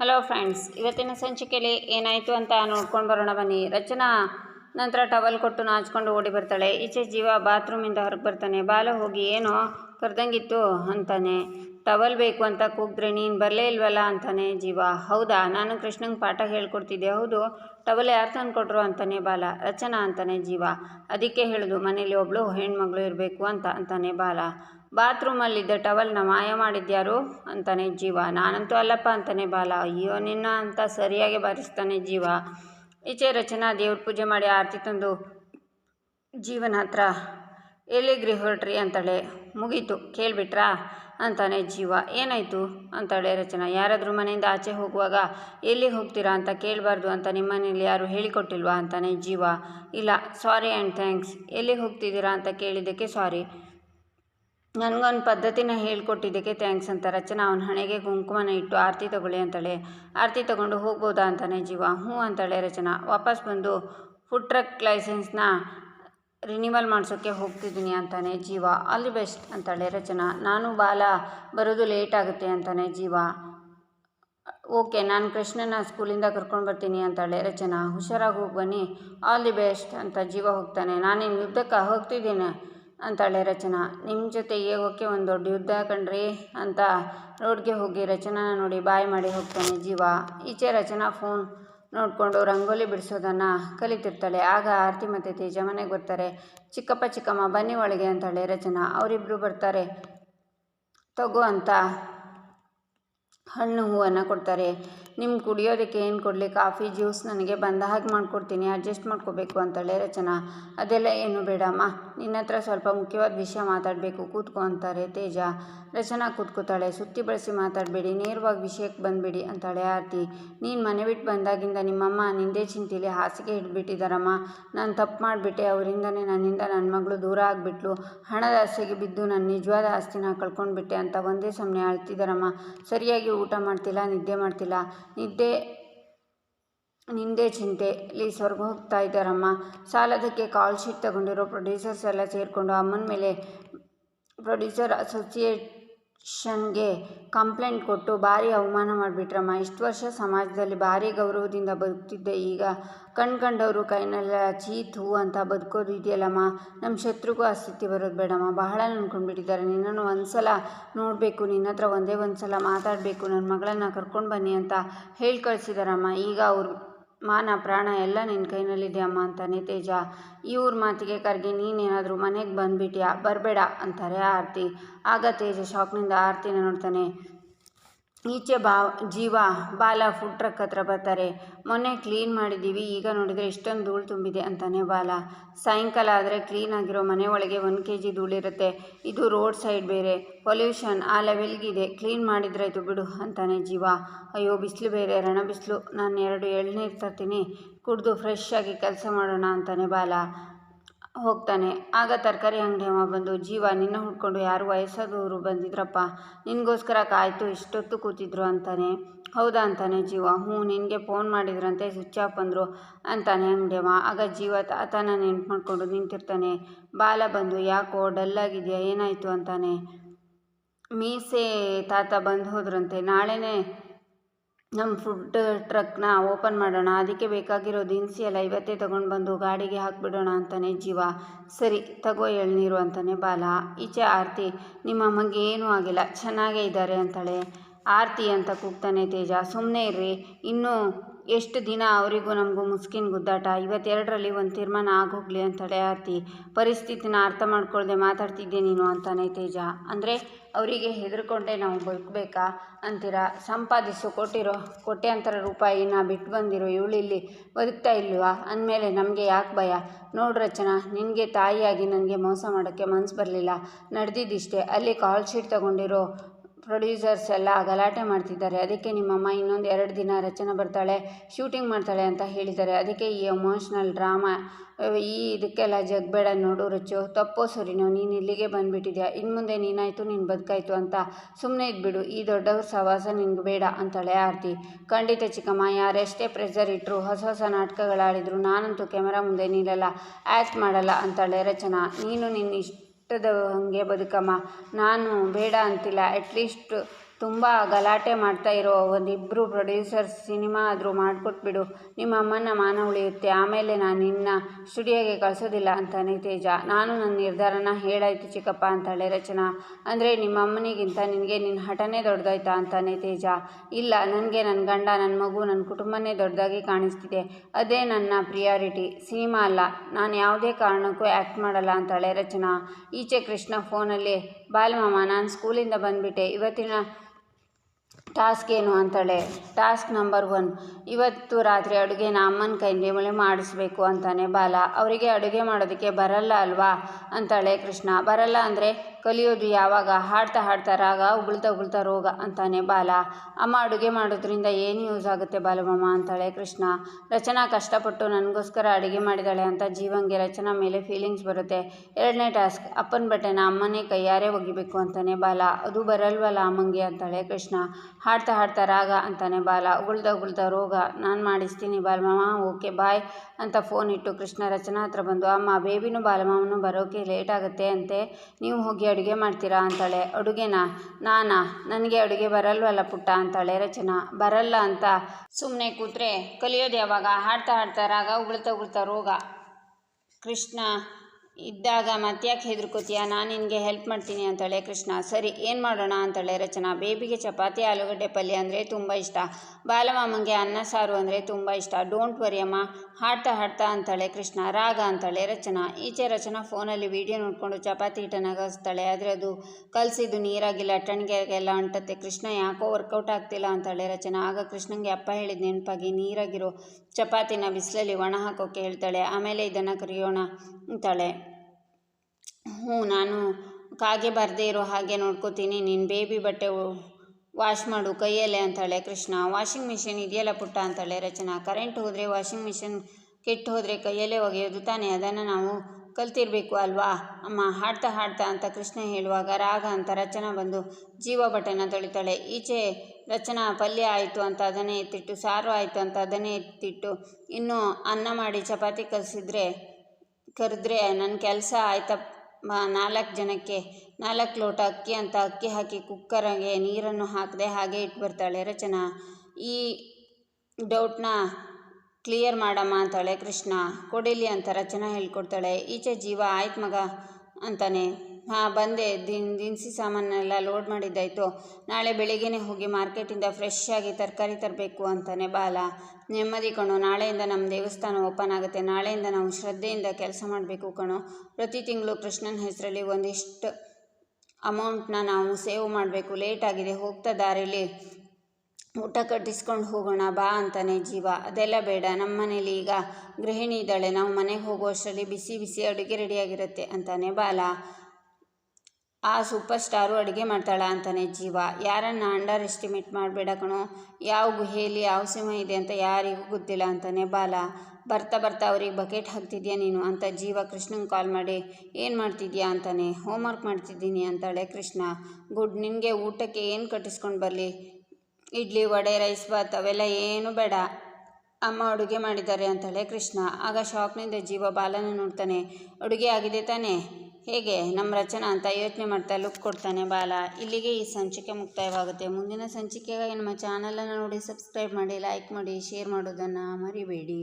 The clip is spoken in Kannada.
ಹಲೋ ಫ್ರೆಂಡ್ಸ್ ಇವತ್ತಿನ ಸಂಚಿಕೆಯಲ್ಲಿ ಏನಾಯಿತು ಅಂತ ನೋಡ್ಕೊಂಡು ಬರೋಣ ಬನ್ನಿ. ರಚನಾ ನಂತರ ಟವಲ್ ಕೊಟ್ಟು ನಾಚ್ಕೊಂಡು ಓಡಿ ಬರ್ತಾಳೆ. ಈಚೆ ಜೀವ ಬಾತ್ರೂಮಿಂದ ಹೊರಗೆ ಬರ್ತಾನೆ. ಬಾಲ ಹೋಗಿ, ಏನೋ ಕರೆದಂಗಿತ್ತು ಅಂತಾನೆ. ಟವಲ್ ಬೇಕು ಅಂತ ಕೂಗಿದ್ರೆ ನೀನು ಬರಲೇ ಇಲ್ವಲ್ಲ ಅಂತಾನೆ ಜೀವ. ಹೌದಾ, ನಾನು ಕೃಷ್ಣಂಗೆ ಪಾಠ ಹೇಳ್ಕೊಡ್ತಿದ್ದೆ. ಹೌದು, ಟವಲ್ ಯಾರು ತಂದು ಕೊಟ್ರು ಅಂತಾನೆ ಬಾಲ. ರಚನಾ ಅಂತಾನೆ ಜೀವ. ಅದಕ್ಕೆ ಹೇಳೋದು, ಮನೇಲಿ ಒಬ್ಬಳು ಹೆಣ್ಮಗಳು ಇರಬೇಕು ಅಂತ ಅಂತಾನೆ ಬಾಲ. ಬಾತ್ರೂಮಲ್ಲಿದ್ದ ಟವಲ್ನ ಮಾಯ ಮಾಡಿದ್ಯಾರು? ಅಂತಾನೆ ಜೀವ. ನಾನಂತೂ ಅಲ್ಲಪ್ಪ ಅಂತಾನೆ ಬಾಲ. ಅಯ್ಯೋ, ನಿನ್ನ ಅಂತ ಸರಿಯಾಗಿ ಬಾರಿಸ್ತಾನೆ ಜೀವ. ಈಚೆ ರಚನಾ ದೇವ್ರ ಪೂಜೆ ಮಾಡಿ ಆರತಿ ತಂದು ಜೀವನ ಹತ್ರ ಎಲ್ಲಿಗ್ರಿ ಹೊರಟ್ರಿ ಅಂತಾಳೆ. ಮುಗೀತು, ಕೇಳಿಬಿಟ್ರಾ? ಅಂತಾನೆ ಜೀವ. ಏನಾಯಿತು? ಅಂತಾಳೆ ರಚನಾ. ಯಾರಾದರೂ ಮನೆಯಿಂದ ಆಚೆ ಹೋಗುವಾಗ ಎಲ್ಲಿಗೆ ಹೋಗ್ತೀರಾ ಅಂತ ಕೇಳಬಾರ್ದು ಅಂತ ನಿಮ್ಮ ಮನೇಲಿ ಯಾರು ಹೇಳಿಕೊಟ್ಟಿಲ್ವಾ ಅಂತಾನೆ ಜೀವ. ಇಲ್ಲ, ಸಾರಿ ಆ್ಯಂಡ್ ಥ್ಯಾಂಕ್ಸ್. ಎಲ್ಲಿ ಹೋಗ್ತಿದ್ದೀರಾ ಅಂತ ಕೇಳಿದ್ದಕ್ಕೆ ಸಾರಿ. ನನಗೊಂದು ಪದ್ಧತಿನ ಹೇಳ್ಕೊಟ್ಟಿದ್ದಕ್ಕೆ ಥ್ಯಾಂಕ್ಸ್ ಅಂತ. ರಚನಾ, ಅವನ ಹಣೆಗೆ ಕುಂಕುಮನ ಇಟ್ಟು ಆರತಿ ತಗೊಳ್ಳಿ ಅಂತಾಳೆ. ಆರತಿ ತಗೊಂಡು ಹೋಗ್ಬೋದಾ ಅಂತಾನೆ ಜೀವ. ಹ್ಞೂ ಅಂತಾಳೆ ರಚನಾ. ವಾಪಸ್ ಬಂದು ಫುಡ್ ಟ್ರಕ್ ಲೈಸೆನ್ಸ್ನ ರಿನಿವಲ್ ಮಾಡಿಸೋಕ್ಕೆ ಹೋಗ್ತಿದ್ದೀನಿ ಅಂತಾನೆ ಜೀವ. ಆಲ್ ದಿ ಬೆಸ್ಟ್ ಅಂತಾಳೆ ರಚನಾ. ನಾನು ಬಾಲ, ಬರೋದು ಲೇಟ್ ಆಗುತ್ತೆ ಅಂತಾನೆ ಜೀವ. ಓಕೆ, ನಾನು ಕೃಷ್ಣನ ಸ್ಕೂಲಿಂದ ಕರ್ಕೊಂಡು ಬರ್ತೀನಿ ಅಂತಾಳೆ ರಚನಾ. ಹುಷಾರಾಗಿ ಹೋಗಿ ಬನ್ನಿ. ಆಲ್ ದಿ ಬೆಸ್ಟ್ ಅಂತ ಜೀವ ಹೋಗ್ತಾನೆ. ನಾನೇನು ಯುದ್ಧಕ್ಕೆ ಹೋಗ್ತಿದ್ದೀನಿ. ಅಂತಾಳೆ ರಚನಾ. ನಿಮ್ಮ ಜೊತೆ ಹೋಗೋಕ್ಕೆ ಒಂದು ದೊಡ್ಡ ಯುದ್ಧ ಕಣ್ರಿ ಅಂತ ರೋಡ್ಗೆ ಹೋಗಿ ರಚನಾನ ನೋಡಿ ಬಾಯ್ ಮಾಡಿ ಹೋಗ್ತಾನೆ ಜೀವ. ಈಚೆ ರಚನಾ ಫೋನ್ ನೋಡಿಕೊಂಡು ರಂಗೋಲಿ ಬಿಡಿಸೋದನ್ನು ಕಲಿತಿರ್ತಾಳೆ. ಆಗ ಆರತಿ ಮತ್ತು ತೇಜ ಮನೆಗೆ ಬರ್ತಾರೆ. ಚಿಕ್ಕಪ್ಪ, ಚಿಕ್ಕಮ್ಮ, ಬನ್ನಿ ಒಳಗೆ ಅಂತಾಳೆ ರಚನಾ. ಅವರಿಬ್ಬರು ಬರ್ತಾರೆ. ತಗೋ ಅಂತ ಹಣ್ಣು ಹೂವನ್ನು ಕೊಡ್ತಾರೆ. ನಿಮ್ಗೆ ಕುಡಿಯೋದಕ್ಕೆ ಏನು ಕೊಡಲಿ? ಕಾಫಿ, ಜ್ಯೂಸ್ ನನಗೆ ಬಂದ ಹಾಗೆ ಮಾಡಿಕೊಡ್ತೀನಿ. ಅಡ್ಜಸ್ಟ್ ಮಾಡ್ಕೋಬೇಕು ಅಂತಾಳೆ ರಚನಾ. ಅದೆಲ್ಲ ಏನು ಬೇಡಮ್ಮ. ನಿನ್ನ ಹತ್ರ ಸ್ವಲ್ಪ ಮುಖ್ಯವಾದ ವಿಷಯ ಮಾತಾಡಬೇಕು. ಕೂತ್ಕೋ ಅಂತಾರೆ ತೇಜ. ರಚನಾ ಕೂತ್ಕೋತಾಳೆ. ಸುತ್ತಿ ಬಳಸಿ ಮಾತಾಡಬೇಡಿ. ನೇರವಾಗಿ ವಿಷಯಕ್ಕೆ ಬಂದುಬಿಡಿ ಅಂತಾಳೆ ಆರತಿ. ನೀನು ಮನೆ ಬಿಟ್ಟು ಬಂದಾಗಿಂದ ನಿಮ್ಮಮ್ಮ ನಿಂದೇ ಚಿಂತಿಲಿ ಹಾಸಿಗೆ ಹಿಡ್ಬಿಟ್ಟಿದ್ದಾರಮ್ಮ ನಾನು ತಪ್ಪು ಮಾಡಿಬಿಟ್ಟೆ. ಅವರಿಂದನೇ ನನ್ನಿಂದ ನನ್ನ ಮಗಳು ದೂರ ಆಗಿಬಿಟ್ಲು. ಹಣದ ಆಸೆಗೆ ಬಿದ್ದು ನನ್ನ ನಿಜವಾದ ಆಸ್ತಿನ ಕಳ್ಕೊಂಡ್ಬಿಟ್ಟೆ ಅಂತ ಒಂದೇ ಸಮನೆ ಅಳ್ತಿದ್ದಾರಮ್ಮ ಸರಿಯಾಗಿ ಊಟ ಮಾಡ್ತಿಲ್ಲ, ನಿದ್ದೆ ಮಾಡ್ತಿಲ್ಲ. ನಿದ್ದೆ ನಿಂದೆ ಚಿಂತೆ. ಪ್ಲೀಸ್ ಹೋಗ್ತಾ ಇದ್ದಾರಮ್ಮ. ಸಾಲದಕ್ಕೆ ಕಾಲ್ ಶೀಟ್ ತಗೊಂಡಿರೋ ಪ್ರೊಡ್ಯೂಸರ್ಸ್ ಎಲ್ಲ ಸೇರಿಕೊಂಡು ಅಮ್ಮನ ಮೇಲೆ ಪ್ರೊಡ್ಯೂಸರ್ ಅಸೋಸಿಯೇಷನ್ಗೆ ಕಂಪ್ಲೇಂಟ್ ಕೊಟ್ಟು ಭಾರಿ ಅವಮಾನ ಮಾಡಿಬಿಟ್ರಮ್ಮ. ಇಷ್ಟು ವರ್ಷ ಸಮಾಜದಲ್ಲಿ ಭಾರಿ ಗೌರವದಿಂದ ಬದುಕ್ತಿದ್ದೆ. ಈಗ ಕಣ್ಕಂಡವರು ಕೈನೆಲ್ಲ ಚೀತ್ ಹೂ ಅಂತ ಬದುಕೋದು ಇದೆಯಲ್ಲಮ್ಮ. ನಮ್ಮ ಶತ್ರುಗೂ ಆ ಸ್ಥಿತಿ ಬರೋದು ಬೇಡಮ್ಮ. ಬಹಳ ಅಂದ್ಕೊಂಡ್ಬಿಟ್ಟಿದ್ದಾರೆ ನಿನ್ನನ್ನು ಒಂದು ಸಲ ನೋಡಬೇಕು, ನಿನ್ನ ಹತ್ರ ಒಂದೇ ಒಂದು ಸಲ ಮಾತಾಡಬೇಕು. ನನ್ನ ಮಗಳನ್ನು ಕರ್ಕೊಂಡು ಬನ್ನಿ ಅಂತ ಹೇಳಿ ಕಳಿಸಿದಾರಮ್ಮ. ಈಗ ಅವ್ರು ಮಾನ, ಪ್ರಾಣ ಎಲ್ಲ ನಿನ್ನ ಕೈನಲ್ಲಿದೆ ಅಮ್ಮ ಅಂತಾನೆ ತೇಜ ಇವ್ರ ಮಾತಿಗೆ ಕರ್ಗೆ, ನೀನೇನಾದರೂ ಮನೆಗೆ ಬಂದುಬಿಟ್ಯಾ? ಬರಬೇಡ, ಅಂತಾರೆ ಆರತಿ. ಆಗ ತೇಜ ಶಾಕ್ನಿಂದ ಆರತಿನ ನೋಡ್ತಾನೆ. ಈಚೆ ಬಾ, ಜೀವ, ಬಾಲ ಫುಡ್ ಟ್ರಕ್ ಹತ್ರ ಬರ್ತಾರೆ. ಮೊನ್ನೆ ಕ್ಲೀನ್ ಮಾಡಿದ್ದೀವಿ, ಈಗ ನೋಡಿದರೆ ಇಷ್ಟೊಂದು ಧೂಳು ತುಂಬಿದೆ ಅಂತಾನೆ ಬಾಲ. ಸಾಯಂಕಾಲ ಆದರೆ ಕ್ಲೀನ್ ಆಗಿರೋ ಮನೆ ಒಳಗೆ ಒಂದು ಕೆ ಜಿ ಧೂಳಿರುತ್ತೆ ಇದು ರೋಡ್ ಸೈಡ್ ಬೇರೆ. ಪೊಲ್ಯೂಷನ್ ಆ ಲೆವೆಲ್ಗಿದೆ. ಕ್ಲೀನ್ ಮಾಡಿದ್ರಾಯ್ತು ಬಿಡು ಅಂತಾನೆ ಜೀವ. ಅಯ್ಯೋ, ಬಿಸಿಲು ಬೇರೆ ರಣ ಬಿಸಿಲು ನಾನು ಎರಡು ಎಳ್ನೀರು ತರ್ತೀನಿ. ಕುಡಿದು ಫ್ರೆಶ್ ಆಗಿ ಕೆಲಸ ಮಾಡೋಣ ಅಂತಾನೆ ಬಾಲ. ಹೋಗ್ತಾನೆ. ಆಗ ತರಕಾರಿ ಅಂಗಡಿಯವ ಬಂದು, ಜೀವ, ನಿನ್ನ ಹುಡ್ಕೊಂಡು ಯಾರು ವಯಸ್ಸಾದವರು ಬಂದಿದ್ರಪ್ಪ? ನಿನಗೋಸ್ಕರ ಕಾಯ್ತು ಇಷ್ಟೊತ್ತು ಕೂತಿದ್ರು ಅಂತಾನೆ. ಹೌದಾ ಅಂತಾನೆ ಜೀವ. ಹ್ಞೂ, ನಿನಗೆ ಫೋನ್ ಮಾಡಿದ್ರಂತೆ, ಸ್ವಿಚ್ ಆಫ್ ಬಂದರು ಅಂತಾನೆ ಅಂಗಡಿಯವ ಆಗ ಜೀವ ತಾತನ ನೆನ್ಪು ಮಾಡಿಕೊಂಡು ನಿಂತಿರ್ತಾನೆ. ಬಾಲ ಬಂದು ಯಾಕೋ ಡಲ್ಲಾಗಿದೆಯಾ? ಏನಾಯಿತು? ಅಂತಾನೆ. ಮೀಸೆ ತಾತ ಬಂದು ಹೋದ್ರಂತೆ. ನಾಳೆನೇ ನಮ್ಮ ಫುಡ್ ಟ್ರಕ್ನ ಓಪನ್ ಮಾಡೋಣ. ಅದಕ್ಕೆ ಬೇಕಾಗಿರೋ ದಿನಸಿ ಎಲ್ಲ ಇವತ್ತೇ ತೊಗೊಂಡು ಬಂದು ಗಾಡಿಗೆ ಹಾಕಿಬಿಡೋಣ ಅಂತಾನೆ ಜೀವ. ಸರಿ, ತಗೋ ಎಳ್ನೀರು ಅಂತಾನೆ ಬಾಲ. ಈಚೆ ಆರತಿ, ನಿಮ್ಮ ಅಮ್ಮಂಗೆ ಏನೂ ಆಗಿಲ್ಲ. ಚೆನ್ನಾಗೇ ಇದ್ದಾರೆ ಅಂತಾಳೆ. ಆರತಿ ಅಂತ ಕೂಗ್ತಾನೆ ತೇಜ. ಸುಮ್ಮನೆ ಇರ್ರಿ. ಇನ್ನೂ ಎಷ್ಟು ದಿನ ಅವರಿಗೂ ನಮಗೂ ಮುಸ್ಕಿನ ಗುದ್ದಾಟ? ಇವತ್ತೆರಡರಲ್ಲಿ ಒಂದು ತೀರ್ಮಾನ ಆಗೋಗ್ಲಿ ಹೇಳಿ ಆತಿ ಪರಿಸ್ಥಿತಿನ ಅರ್ಥ ಮಾಡ್ಕೊಳ್ದೆ ಮಾತಾಡ್ತಿದ್ದೆ ನೀನು ಅಂತಾನೆ ತೇಜ. ಅಂದರೆ ಅವರಿಗೆ ಹೆದರ್ಕೊಂಡೆ ನಾವು ಬದುಕಬೇಕಾ ಅಂತೀರಾ? ಸಂಪಾದಿಸು, ಕೊಟ್ಟಿರೋ ಕೋಟ್ಯಾಂತರ ರೂಪಾಯಿನ ಬಿಟ್ಟು ಬಂದಿರೋ ಇವಳಿಲ್ಲಿ ಬದುಕ್ತಾ ಇಲ್ವಾ? ಅಂದಮೇಲೆ ನಮಗೆ ಯಾಕೆ ಭಯ? ನೋಡು ರಚನಾ, ನಿನಗೆ ತಾಯಿಯಾಗಿ ನನಗೆ ಮೋಸ ಮಾಡೋಕ್ಕೆ ಮನಸ್ಸು ಬರಲಿಲ್ಲ. ನಡೆದಿದ್ದಿಷ್ಟೇ. ಅಲ್ಲಿ ಕಾಲ್ ಶೀಟ್ ತಗೊಂಡಿರೋ ಪ್ರೊಡ್ಯೂಸರ್ಸ್ ಎಲ್ಲ ಗಲಾಟೆ ಮಾಡ್ತಿದ್ದಾರೆ. ಅದಕ್ಕೆ ನಿಮ್ಮಮ್ಮ ಇನ್ನೊಂದು ಎರಡು ದಿನ ರಚನೆ ಬರ್ತಾಳೆ ಶೂಟಿಂಗ್ ಮಾಡ್ತಾಳೆ ಅಂತ ಹೇಳಿದ್ದಾರೆ. ಅದಕ್ಕೆ ಈ ಎಮೋಷ್ನಲ್ ಡ್ರಾಮಾ ಈ ಇದಕ್ಕೆಲ್ಲ ಜಗಬೇಡ ನೋಡು ರಚ್ಚು ತಪ್ಪೋ ಸರಿನೋ ನೀನು ಇಲ್ಲಿಗೆ ಬಂದುಬಿಟ್ಟಿದ್ಯಾ? ಇನ್ನು ಮುಂದೆ ನೀನಾಯಿತು, ನೀನು ಬದುಕಾಯಿತು ಅಂತ ಸುಮ್ಮನೆ ಇದ್ಬಿಡು. ಈ ದೊಡ್ಡವ್ರ ಸವಾಸ ನಿನಗೆ ಬೇಡ ಅಂತಾಳೆ ಆರತಿ. ಖಂಡಿತ ಚಿಕ್ಕಮ್ಮ ಯಾರೆಷ್ಟೇ ಪ್ರೆಷರ್ ಇಟ್ಟರು ಹೊಸ ಹೊಸ ನಾಟಕಗಳಾಡಿದ್ರು ನಾನಂತೂ ಕ್ಯಾಮರಾ ಮುಂದೆ ನಿಲ್ಲಲ್ಲ ಆ್ಯಕ್ಟ್ ಮಾಡಲ್ಲ ಅಂತಾಳೆ ರಚನಾ. ನೀನು ನಿನ್ನ ಇಷ್ಟ ಇಷ್ಟದ ಹಾಗೆ ಬದುಕಮ್ಮ. ನಾನು ಬೇಡ ಅಂತಿಲ್ಲ. ಅಟ್ಲೀಸ್ಟ್ ತುಂಬ ಗಲಾಟೆ ಮಾಡ್ತಾ ಇರೋ ಒಂದಿಬ್ಬರು ಪ್ರೊಡ್ಯೂಸರ್ಸ್ ಸಿನಿಮಾ ಆದರೂ ಮಾಡಿಕೊಟ್ಬಿಡು ನಿಮ್ಮ ಅಮ್ಮನ ಮಾನ ಉಳಿಯುತ್ತೆ. ಆಮೇಲೆ ನಾನು ನಿನ್ನ ಸ್ಟುಡಿಯೋಗೆ ಕಳಿಸೋದಿಲ್ಲ ಅಂತಾನೆ ತೇಜ ನಾನು ನನ್ನ ನಿರ್ಧಾರನ ಹೇಳಾಯ್ತು ಚಿಕ್ಕಪ್ಪ ಅಂತಾಳೆ ರಚನಾ. ಅಂದರೆ ನಿಮ್ಮ ಅಮ್ಮನಿಗಿಂತ ನಿನಗೆ ನಿನ್ನ ಹಠನೇ ದೊಡ್ಡದಾಯ್ತಾ ಅಂತಾನೆ ತೇಜ ಇಲ್ಲ, ನನಗೆ ನನ್ನ ಗಂಡ ನನ್ನ ಮಗು ನನ್ನ ಕುಟುಂಬನೇ ದೊಡ್ಡದಾಗಿ ಕಾಣಿಸ್ತಿದೆ. ಅದೇ ನನ್ನ ಪ್ರಿಯಾರಿಟಿ ಸಿನಿಮಾ ಅಲ್ಲ. ನಾನು ಯಾವುದೇ ಕಾರಣಕ್ಕೂ ಆ್ಯಕ್ಟ್ ಮಾಡಲ್ಲ ಅಂತಾಳೆ ರಚನಾ. ಈಚೆ ಕೃಷ್ಣ ಫೋನಲ್ಲಿ ಬಾಲಮಾಮ, ನಾನು ಸ್ಕೂಲಿಂದ ಬಂದುಬಿಟ್ಟೆ. ಇವತ್ತಿನ ಟಾಸ್ಕ್ ಏನು ಅಂತಾಳೆ? Task number one. ಇವತ್ತು ರಾತ್ರಿ ಅಡುಗೆನ ಅಮ್ಮನ ಕೈಯಿಂದ ಮಾಡಿಸ್ಬೇಕು ಅಂತಾನೆ ಬಾಲ. ಅವರಿಗೆ ಅಡುಗೆ ಮಾಡೋದಕ್ಕೆ ಬರಲ್ಲ ಅಲ್ವಾ? ಅಂತಾಳೆ ಕೃಷ್ಣ. ಬರಲ್ಲ ಅಂದರೆ ಕಲಿಯೋದು ಯಾವಾಗ? ಹಾಡ್ತಾ ಹಾಡ್ತಾ ರಾಗ, ಉಗುಳ್ತಾ ಉಗುಳ್ತಾ ರೋಗ ಅಂತಾನೆ ಬಾಲ. ಅಮ್ಮ ಅಡುಗೆ ಮಾಡೋದ್ರಿಂದ ಏನು ಯೂಸ್ ಆಗುತ್ತೆ ಬಾಲಮಮ್ಮ ಅಂತಾಳೆ ಕೃಷ್ಣ. ರಚನಾ ಕಷ್ಟಪಟ್ಟು ನನಗೋಸ್ಕರ ಅಡುಗೆ ಮಾಡಿದಾಳೆ ಅಂತ ಜೀವಂಗೆ ರಚನಾ ಮೇಲೆ ಫೀಲಿಂಗ್ಸ್ ಬರುತ್ತೆ. ಎರಡನೇ ಟಾಸ್ಕ್ ಅಪ್ಪನ ಬಟ್ಟೆನ ಅಮ್ಮನೇ ಕೈಯಾರೆ ಒಗಿಬೇಕು ಅಂತಾನೆ ಬಾಲ. ಅದು ಬರಲ್ವಲ್ಲ ಅಮ್ಮಂಗೆ ಅಂತಾಳೆ ಕೃಷ್ಣ. ಹಾಡ್ತಾ ಹಾಡ್ತಾ ರಾಗ ಅಂತಾನೆ ಬಾಲ. ಉಗುಳ್ತಾ ಉಗುಳ್ತಾ ರೋಗ, ನಾನು ಮಾಡಿಸ್ತೀನಿ ಬಾಲಮ್ಮ, ಓಕೆ ಬಾಯ್ ಅಂತ ಫೋನ್ ಇಟ್ಟು ಕೃಷ್ಣ ರಚನಾ ಹತ್ರ ಬಂದು, ಅಮ್ಮ ಬೇಬಿನೂ ಬಾಲಮ್ಮನೂ ಬರೋಕೆ ಲೇಟ್ ಆಗುತ್ತೆ ಅಂತೆ. ನೀವು ಹೋಗಿ ಅಡುಗೆ ಮಾಡ್ತೀರಾ ಅಂತಾಳೆ. ಅಡುಗೆನಾ? ನಾನಾ. ನನಗೆ ಅಡುಗೆ ಬರಲ್ವಲ್ಲ ಪುಟ್ಟ ಅಂತಾಳೆ ರಚನಾ. ಬರಲ್ಲ ಅಂತ. ಸುಮ್ಮನೆ ಕೂತ್ರೆ, ಕಲಿಯೋದು ಯಾವಾಗ? ಹಾಡ್ತಾ ಹಾಡ್ತಾ ರಾಗ ಉಗುಳ್ತಾ ಉಗುಳ್ತಾ ರೋಗ. ಕೃಷ್ಣ ಇದ್ದಾಗ ಮತ್ತ್ಯಾಕೆ ಹೆದರ್ಕೋತೀಯ? ನಾನು ನಿನಗೆ ಹೆಲ್ಪ್ ಮಾಡ್ತೀನಿ ಅಂತಾಳೆ ಕೃಷ್ಣ. ಸರಿ, ಏನು ಮಾಡೋಣ ಅಂತಾಳೆ ರಚನಾ. ಬೇಬಿಗೆ ಚಪಾತಿ, ಆಲೂಗಡ್ಡೆ ಪಲ್ಯ ಅಂದರೆ ತುಂಬ ಇಷ್ಟ. ಬಾಲಮಾಮಂಗೆ ಅನ್ನ ಸಾರು ಅಂದರೆ ತುಂಬ ಇಷ್ಟ. ಡೋಂಟ್ ವರಿ ಅಮ್ಮ. ಹಾಡ್ತಾ ಹಾಡ್ತಾ ಅಂತಾಳೆ ಕೃಷ್ಣ. ರಾಗ ಅಂತಾಳೆ ರಚನಾ. ಈಚೆ ರಚನಾ ಫೋನಲ್ಲಿ ವಿಡಿಯೋ ನೋಡಿಕೊಂಡು ಚಪಾತಿ ಹಿಟ್ಟನ್ನು ನಗಸ್ತಾಳೆ ಆದರೆ ಅದು ಕಲಸಿದ್ದು ನೀರಾಗಿಲ್ಲ. ಟಣ್ಗೆಲ್ಲ ಅಂಟತ್ತೆ. ಕೃಷ್ಣ ಯಾಕೋ ವರ್ಕೌಟ್ ಆಗ್ತಿಲ್ಲ ಅಂತಾಳೆ ರಚನಾ. ಆಗ ಕೃಷ್ಣಂಗೆ ಅಪ್ಪ ಹೇಳಿದ ನೆನಪಾಗಿ ನೀರಾಗಿರೋ ಚಪಾತಿನ ಬಿಸಿಲಲ್ಲಿ ಒಣ ಹಾಕೋಕೆ ಹೇಳ್ತಾಳೆ. ಆಮೇಲೆ ಇದನ್ನು ಕರಿಯೋಣ. ಅಂತಾಳೆ. ಹ್ಞೂ, ನಾನು ಕಾಗೆ ಬರದೇ ಇರೋ ಹಾಗೆ ನೋಡ್ಕೋತೀನಿ. ನಿನ್ನ ಬೇಬಿ ಬಟ್ಟೆ ವಾಶ್ ಮಾಡು ಕೈಯಲ್ಲೇ ಅಂತಾಳೆ ಕೃಷ್ಣ. ವಾಷಿಂಗ್ ಮಿಷಿನ್ ಇದೆಯಲ್ಲ ಪುಟ್ಟ ಅಂತಾಳೆ ರಚನಾ. ಕರೆಂಟ್ ಹೋದರೆ ವಾಷಿಂಗ್ ಮಿಷಿನ್ ಕೆಟ್ಟು ಹೋದರೆ ಕೈಯಲ್ಲೇ ಒಗೆಯೋದು ತಾನೇ? ಅದನ್ನು ನಾವು ಕಲ್ತಿರಬೇಕು ಅಲ್ವಾ? ಅಮ್ಮ, ಹಾಡ್ತಾ ಹಾಡ್ತಾ ಅಂತ ಕೃಷ್ಣ ಹೇಳುವಾಗ ರಾಗ ಅಂತ ರಚನಾ ಬಂದು ಜೀವ ಬಟ್ಟೆನ ತೊಳಿತಾಳೆ. ಈಚೆ ರಚನಾ, ಪಲ್ಯ ಆಯಿತು ಅಂತ ಅದನ್ನೇ ಎತ್ತಿಟ್ಟು, ಸಾರು ಆಯಿತು ಅಂತ ಅದನ್ನೇ ಎತ್ತಿಟ್ಟು ಇನ್ನೂ ಅನ್ನ ಮಾಡಿ ಚಪಾತಿ ಕಲಿಸಿದ್ರೆ ಕರೆದ್ರೆ ನನ್ನ ಕೆಲಸ ಆಯ್ತಾ ನಾಲ್ಕು ಜನಕ್ಕೆ, ನಾಲ್ಕು ಲೋಟ ಅಕ್ಕಿ ಅಂತ ಅಕ್ಕಿ ಹಾಕಿ ಕುಕ್ಕರಿಗೆ ನೀರನ್ನು ಹಾಕದೆ ಹಾಗೆ ಇಟ್ಟು ಬರ್ತಾಳೆ ರಚನಾ. ಈ ಡೌಟ್ನ ಕ್ಲಿಯರ್ ಮಾಡಮ್ಮ ಅಂತಾಳೆ ಕೃಷ್ಣ. ಕೊಡಿಲಿ ಅಂತ ರಚನಾ ಹೇಳ್ಕೊಡ್ತಾಳೆ. ಈಚೆ ಜೀವ ಆಯ್ತು ಮಗ ಅಂತಾನೆ. ಹಾಂ, ಬಂದೆ. ದಿನ, ದಿನಸಿ ಸಾಮಾನೆಲ್ಲ ಲೋಡ್ ಮಾಡಿದ್ದಾಯಿತು. ನಾಳೆ ಬೆಳಿಗ್ಗೆನೇ ಹೋಗಿ ಮಾರ್ಕೆಟಿಂದ ಫ್ರೆಶ್ ಆಗಿ ತರಕಾರಿ ತರಬೇಕು ಅಂತಾನೆ ಬಾಲ. ನೆಮ್ಮದಿ ಕಣೋ, ನಾಳೆಯಿಂದ ನಮ್ಮ ದೇವಸ್ಥಾನ ಓಪನ್ ಆಗುತ್ತೆ. ನಾಳೆಯಿಂದ ನಾವು ಶ್ರದ್ಧೆಯಿಂದ ಕೆಲಸ ಮಾಡಬೇಕು ಕಣೋ. ಪ್ರತಿ ತಿಂಗಳು ಕೃಷ್ಣನ ಹೆಸರಲ್ಲಿ ಒಂದಿಷ್ಟು ಅಮೌಂಟ್ನ ನಾವು ಸೇವ್ ಮಾಡಬೇಕು. ಲೇಟ್ ಆಗಿದೆ, ಹೋಗ್ತಾ ದಾರಿಲಿ. ಊಟ ಕಟ್ಟಿಸ್ಕೊಂಡು ಹೋಗೋಣ ಬಾ ಅಂತಾನೆ ಜೀವ. ಅದೆಲ್ಲ ಬೇಡ. ನಮ್ಮ ಮನೇಲಿ ಈಗ ಗೃಹಿಣಿ ಇದ್ದಾಳೆ. ನಾವು ಮನೆಗೆ ಹೋಗುವಷ್ಟರಲ್ಲಿ ಬಿಸಿ ಬಿಸಿ ಅಡುಗೆ ರೆಡಿಯಾಗಿರುತ್ತೆ ಅಂತಾನೆ ಬಾಲ. ಆ ಸೂಪರ್ ಸ್ಟಾರು ಅಡುಗೆ ಮಾಡ್ತಾಳ ಅಂತಾನೆ ಜೀವ. ಯಾರನ್ನ ಅಂಡರ್ ಎಸ್ಟಿಮೇಟ್ ಮಾಡಬೇಡ ಕಣೋ. ಯಾವ ಗುಹೆಯಲ್ಲಿ ಯಾವ ಸಿಂಹ ಇದೆ ಅಂತ ಯಾರಿಗೂ ಗೊತ್ತಿಲ್ಲ ಅಂತಾನೆ ಬಾಲ. ಬರ್ತಾ ಬರ್ತಾ ಅವ್ರಿಗೆ ಬಕೆಟ್ ಹಾಕ್ತಿದ್ಯಾ ನೀನು ಅಂತ ಜೀವ ಕೃಷ್ಣಂಗೆ ಕಾಲ್ ಮಾಡಿ, ಏನು ಮಾಡ್ತಿದ್ಯಾ ಅಂತಾನೆ. ಹೋಮ್ವರ್ಕ್ ಮಾಡ್ತಿದ್ದೀನಿ ಅಂತಾಳೆ ಕೃಷ್ಣ. ಗುಡ್, ನಿನಗೆ ಊಟಕ್ಕೆ ಏನು ಕಟ್ಟಿಸ್ಕೊಂಡು ಬರಲಿ? ಇಡ್ಲಿ, ವಡೆ, ರೈಸ್ ಬಾತ್ ಅವೆಲ್ಲ ಏನೂ ಬೇಡ. ಅಮ್ಮ ಅಡುಗೆ ಮಾಡಿದ್ದಾರೆ ಅಂತಾಳೆ ಕೃಷ್ಣ. ಆಗ ಶಾಕ್ನಿಂದ ಜೀವ ಬಾಲನ ನೋಡ್ತಾನೆ. ಅಡುಗೆ ಆಗಿದೆ ತಾನೇ? ಹೇಗೆ ನಮ್ಮ ರಚನಾ ಅಂತ ಯೋಚನೆ ಮಾಡ್ತಾ ಲುಕ್ ಕೊಡ್ತಾನೆ ಬಾಲ. ಇಲ್ಲಿಗೆ ಈ ಸಂಚಿಕೆ ಮುಕ್ತಾಯವಾಗುತ್ತೆ. ಮುಂದಿನ ಸಂಚಿಕೆಗಾಗಿ ನಮ್ಮ ಚಾನಲನ್ನು ನೋಡಿ ಸಬ್ಸ್ಕ್ರೈಬ್ ಮಾಡಿ ಲೈಕ್ ಮಾಡಿ ಶೇರ್ ಮಾಡೋದನ್ನು ಮರಿಬೇಡಿ.